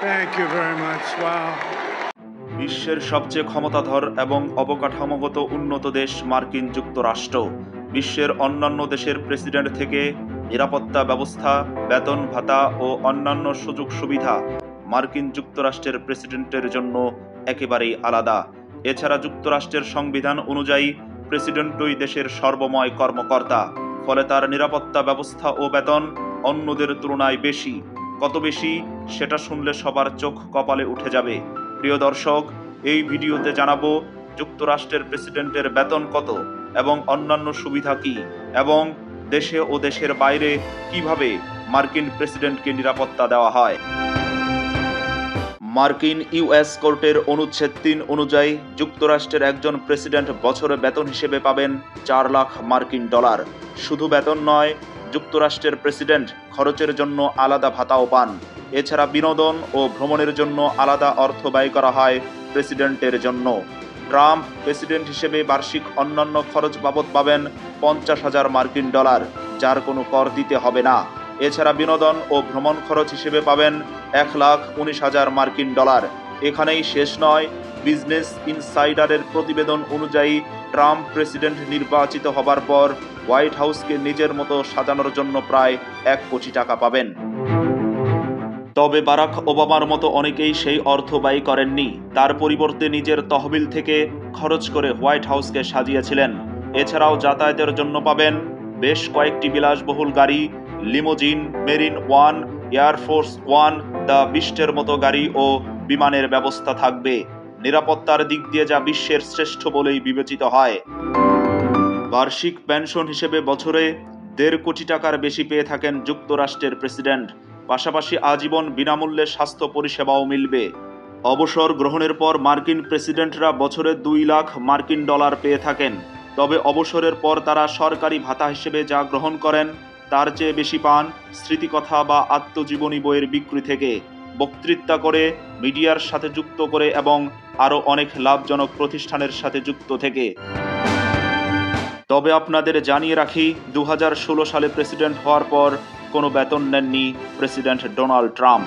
Thank you very much. Wow. বিশ্বের সবচেয়ে ক্ষমতাধর এবং অবকাঠামোগত উন্নত দেশ মার্কিন যুক্তরাষ্ট্র বিশ্বের অন্যান্য দেশের প্রেসিডেন্ট থেকে নিরাপত্তা ব্যবস্থা, বেতন ভাতা ও অন্যান্য সুযোগ সুবিধা মার্কিন যুক্তরাষ্ট্রের প্রেসিডেন্টের জন্য একেবারেই আলাদা এছাড়া যুক্তরাষ্ট্রের সংবিধান অনুযায়ী প্রেসিডেন্টই দেশের সর্বময় কর্মকর্তা ফলে তার নিরাপত্তা ব্যবস্থা ও বেতন অন্যদের তুলনায় বেশি কত বেশি সেটা শুনলে সবার চোখ কপালে উঠে যাবে। প্রিয় দর্শক, এই ভিডিওতে জানাব যুক্তরাষ্ট্রের প্রেসিডেন্টের বেতন কত এবং অন্যান্য সুবিধা কি এবং দেশে ও দেশের বাইরে কীভাবে মার্কিন প্রেসিডেন্টকে নিরাপত্তা দেওয়া হয়। মার্কিন ইউএস কোর্টের অনুচ্ছেদ তিন অনুযায়ী যুক্তরাষ্ট্রের একজন প্রেসিডেন্ট বছরে বেতন হিসেবে পাবেন চার লাখ মার্কিন ডলার। শুধু বেতন নয় যুক্তরাষ্ট্রের প্রেসিডেন্ট খরচের জন্য আলাদা ভাতাও পান। এছাড়া বিনোদন ও ভ্রমণের জন্য আলাদা অর্থ ব্যয় করা হয় প্রেসিডেন্টের জন্য। ট্রাম্প প্রেসিডেন্ট হিসেবে বার্ষিক অন্যান্য খরচ বাবদ পাবেন পঞ্চাশ হাজার মার্কিন ডলার, যার কোনো কর দিতে হবে না। এছাড়া বিনোদন ও ভ্রমণ খরচ হিসেবে পাবেন এক লাখ উনিশ হাজার মার্কিন ডলার। এখানেই শেষ নয়, বিজনেস ইনসাইডারের প্রতিবেদন অনুযায়ী ট্রাম্প প্রেসিডেন্ট নির্বাচিত হবার পর হোয়াইট হাউসকে নিজের মতো সাজানোর জন্য প্রায় এক কোটি টাকা পাবেন। তবে বারাক ওবামার মতো অনেকেই সেই অর্থ ব্যয় করেননি। তার পরিবর্তে নিজের তহবিল থেকে খরচ করে হোয়াইট হাউসকে সাজিয়েছিলেন। এছাড়াও যাতায়াতের জন্য পাবেন বেশ কয়েকটি বিলাসবহুল গাড়ি, limousine, Marine One Air Force One, the বিস্টের মতো গাড়ি ও বিমানের ব্যবস্থা থাকবে। নিরাপত্তার দিক দিয়ে যা বিশ্বের শ্রেষ্ঠ বলেই বিবেচিত হয়। বার্ষিক পেনশন হিসেবে বছরে দেড় কোটি টাকার বেশি পেয়ে থাকেন যুক্তরাষ্ট্রের প্রেসিডেন্ট। পাশাপাশি আজীবন বিনামূল্যে স্বাস্থ্য পরিষেবাও মিলবে। অবসর গ্রহণের পর মার্কিন প্রেসিডেন্টরা বছরে দুই লাখ মার্কিন ডলার পেয়ে থাকেন। তবে অবসরের পর তারা সরকারি ভাতা হিসেবে যা গ্রহণ করেন, তার চেয়ে বেশি পান স্মৃতিকথা বা আত্মজীবনী বইয়ের বিক্রি থেকে। বক্তৃতা করে, মিডিয়ার সাথে যুক্ত করে এবং আরও অনেক লাভজনক প্রতিষ্ঠানের সাথে যুক্ত থেকে। তবে আপনাদের জানিয়ে রাখি দু হাজার ষোলো সালে প্রেসিডেন্ট হওয়ার পর কোনো বেতন নেননি প্রেসিডেন্ট ডোনাল্ড ট্রাম্প।